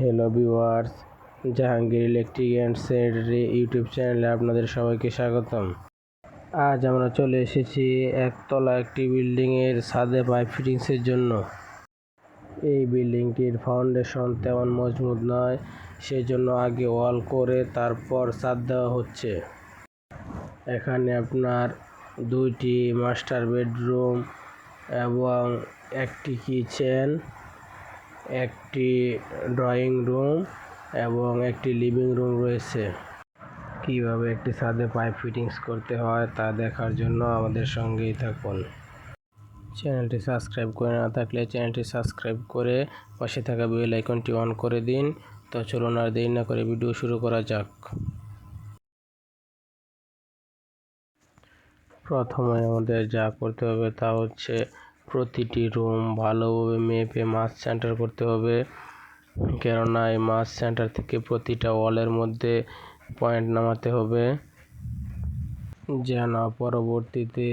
Hello viewers Jahangir electric and sanitary YouTube চ্যানেলে আপনাদের সবাইকে স্বাগতম। আজ আমরা চলে এসেছি একতলা একটি বিল্ডিংয়ের ছাদে পাইপ ফিটিংসের জন্য। এই বিল্ডিংটির ফাউন্ডেশন তেমন মজবুত নয়, সেজন্য আগে ওয়াল করে তারপর ছাদ দেওয়া হচ্ছে। এখানে আপনার দুইটি মাস্টার বেডরুম এবং একটি কিচেন একটি ড্রয়িং রুম এবং একটি লিভিং রুম রয়েছে। কীভাবে একটি ছাদে পাইপ ফিটিংস করতে হয় তা দেখার জন্য আমাদের সঙ্গেই থাকুন। চ্যানেলটি সাবস্ক্রাইব করে না থাকলে চ্যানেলটি সাবস্ক্রাইব করে পাশে থাকা বেল আইকনটি অন করে দিন। তো চলুন আর দেরি না করে ভিডিও শুরু করা যাক। প্রথমে আমাদের যা করতে হবে তা হচ্ছে প্রতিটি রুম ভালোভাবে মেপে মাছ সেন্টার করতে হবে। কেননা এই মাছ সেন্টার থেকে প্রতিটা ওয়ালের মধ্যে পয়েন্ট নামাতে হবে। যেন পরবর্তীতে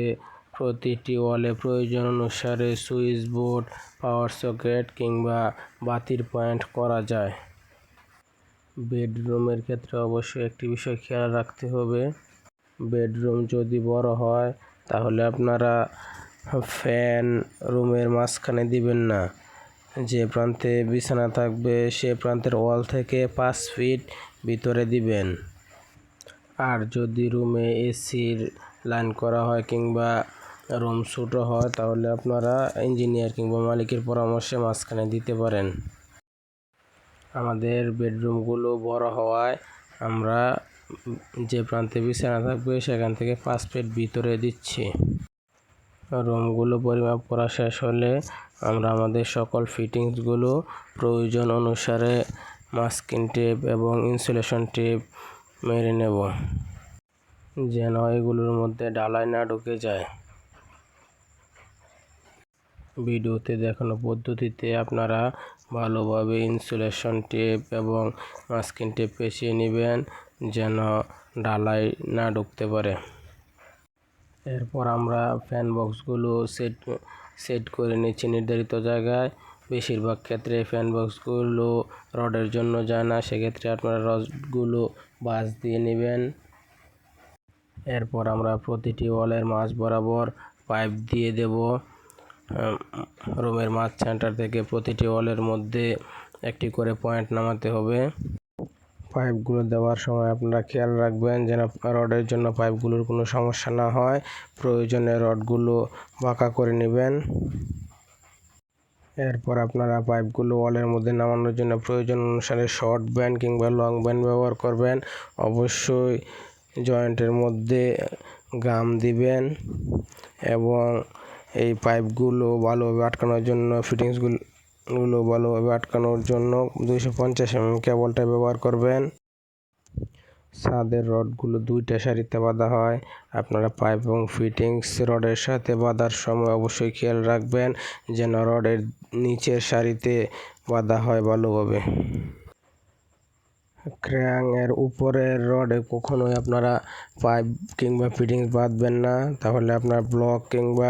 প্রতিটি ওয়ালে প্রয়োজন অনুসারে সুইচ বোর্ড, পাওয়ার সকেট কিংবা বাতির পয়েন্ট করা যায়। বেডরুমের ক্ষেত্রে অবশ্যই একটি বিষয় খেয়াল রাখতে হবে। বেডরুম যদি বড় হয়, তাহলে আপনারা ফ্যান রুমের মাঝখানে দিবেন না। যে প্রান্তে বিছানা থাকবে, সে প্রান্তের ওয়াল থেকে পাঁচ ফিট ভিতরে দিবেন। আর যদি রুমে এসির লাইন করা হয় কিংবা রুম ছোটো হয়, তাহলে আপনারা ইঞ্জিনিয়ার কিংবা মালিকের পরামর্শে মাঝখানে দিতে পারেন। আমাদের বেডরুমগুলো বড় হওয়ায় আমরা যে প্রান্তে বিছানা থাকবে, সেখান থেকে পাঁচ ফিট ভিতরে দিচ্ছি। রুমগুলো পরিমাপ করা শেষ হলে আমরা আমাদের সকল ফিটিংসগুলো প্রয়োজন অনুসারে মাস্কিং টেপ এবং ইনসুলেশন টেপ মেরে নেব, যেন এগুলোর মধ্যে ডালাই না ঢুকে যায়। ভিডিওতে দেখানো পদ্ধতিতে আপনারা ভালোভাবে ইনসুলেশন টেপ এবং মাস্কিং টেপ পেঁচিয়ে নেবেন, যেন ডালাই না ঢুকতে পারে। এরপর আমরা ফ্যান বক্সগুলো সেট সেট করে নিচ্ছি নির্ধারিত জায়গায়। বেশিরভাগ ক্ষেত্রে ফ্যান বক্সগুলো রডের জন্য যায় না, সেক্ষেত্রে আপনারা রডগুলো বাস দিয়ে নেবেন। এরপর আমরা প্রতিটি ওয়ালের মাঝ বরাবর পাইপ দিয়ে দেব। রুমের মাছ সেন্টার থেকে প্রতিটি ওয়ালের মধ্যে একটি করে পয়েন্ট নামাতে হবে। পাইপগুলো দেওয়ার সময় আপনারা খেয়াল রাখবেন যেন রডের জন্য পাইপগুলোর কোনো সমস্যা না হয়। প্রয়োজনে রডগুলো বাঁকা করে নেবেন। এরপর আপনারা পাইপগুলো ওয়ালের মধ্যে নামানোর জন্য প্রয়োজন অনুসারে শর্ট ব্যান্ড কিংবা লং ব্যান্ড ব্যবহার করবেন। অবশ্যই জয়েন্টের মধ্যে গাম দিবেন এবং এই পাইপগুলো ভালোভাবে আটকানোর জন্য ফিটিংসগুলো গুলো ভালোভাবে আটকানোর জন্য দুইশো পঞ্চাশ এমএম কেবলটা ব্যবহার করবেন। ছাদের রডগুলো দুইটা সারিতে বাঁধা হয়। আপনারা পাইপ এবং ফিটিংস রডের সাথে বাঁধার সময় অবশ্যই খেয়াল রাখবেন যেন রডের নিচের সারিতে বাঁধা হয় ভালোভাবে। ক্র্যাং এর উপরের রডে কখনোই আপনারা পাইপ কিংবা ফিটিংস বাঁধবেন না। তাহলে আপনার ব্লক কিংবা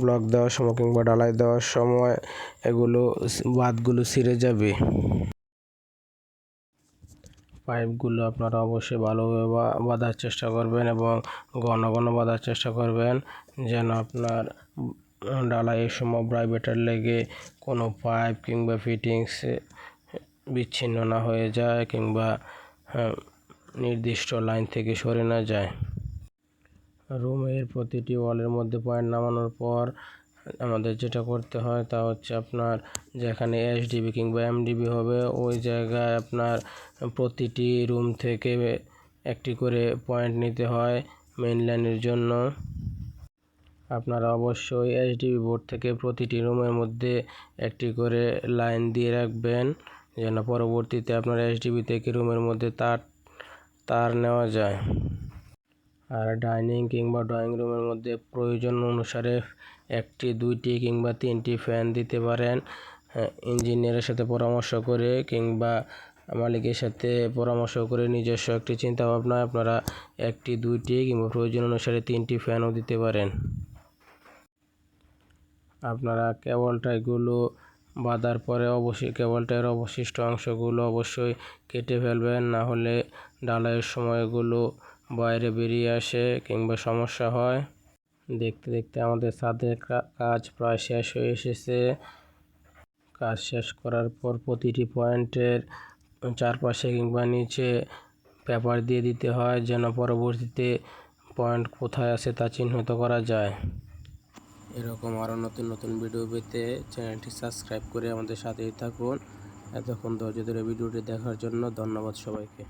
ব্লক দেওয়ার সময় কিংবা ডালাই দেওয়ার সময় এগুলো বাঁধগুলো ছিঁড়ে যাবে। পাইপগুলো আপনারা অবশ্যই ভালোভাবে বাঁধার চেষ্টা করবেন এবং ঘন ঘন বাঁধার চেষ্টা করবেন যেন আপনার ডালাইয়ের সময় প্রাইভেটার লেগে কোনো পাইপ কিংবা ফিটিংস বিচ্ছিন্ন না হয়ে যায় কিংবা নির্দিষ্ট লাইন থেকে সরে না যায়। রুমের প্রতিটি ওয়ালের মধ্যে পয়েন্ট নামানোর পর আমাদের যেটা করতে হয় তা হচ্ছে আপনার যেখানে এসডিবি কিংবা এমডিবি হবে, ওই জায়গায় আপনার প্রতিটি রুম থেকে একটি করে পয়েন্ট নিতে হয় মেন লাইনের জন্য। আপনারা অবশ্যই এসডিবি বোর্ড থেকে প্রতিটি রুমের মধ্যে একটি করে লাইন দিয়ে রাখবেন। যেন পরবর্তীতে আপনার এসডিবি থেকে রুমের মধ্যে তার তার নেওয়া যায়। আর ডাইনিং কিংবা ড্রয়িং রুমের মধ্যে প্রয়োজন অনুসারে একটি, দুইটি কিংবা তিনটি ফ্যান দিতে পারেন। ইঞ্জিনিয়ারের সাথে পরামর্শ করে কিংবা মালিকের সাথে পরামর্শ করে নিজস্ব একটি চিন্তাভাবনা, আপনারা একটি, দুইটি কিংবা প্রয়োজন অনুসারে তিনটি ফ্যানও দিতে পারেন। আপনারা কেবলটা এগুলো বাঁধার পরে অবশ্যই কেবলটার অবশিষ্ট অংশগুলো অবশ্যই কেটে ফেলবেন, না হলে ডালাইয়ের সময় এগুলো বাইরে বেরিয়ে আসে কিংবা সমস্যা হয়। দেখতে দেখতে আমাদের ছাদের কাজ প্রায় শেষ হয়ে এসেছে। কাজ শেষ করার পর প্রতিটি পয়েন্টের চারপাশে কিংবা নিচে পেপার দিয়ে দিতে হয় যেন পরবর্তীতে পয়েন্ট কোথায় আছে তা চিহ্নিত করা যায়। এরকম আরও নতুন নতুন ভিডিও পেতে চ্যানেলটি সাবস্ক্রাইব করে আমাদের সাথেই থাকুন। এতক্ষণ ধৈর্য ধরে ভিডিওটি দেখার জন্য ধন্যবাদ সবাইকে।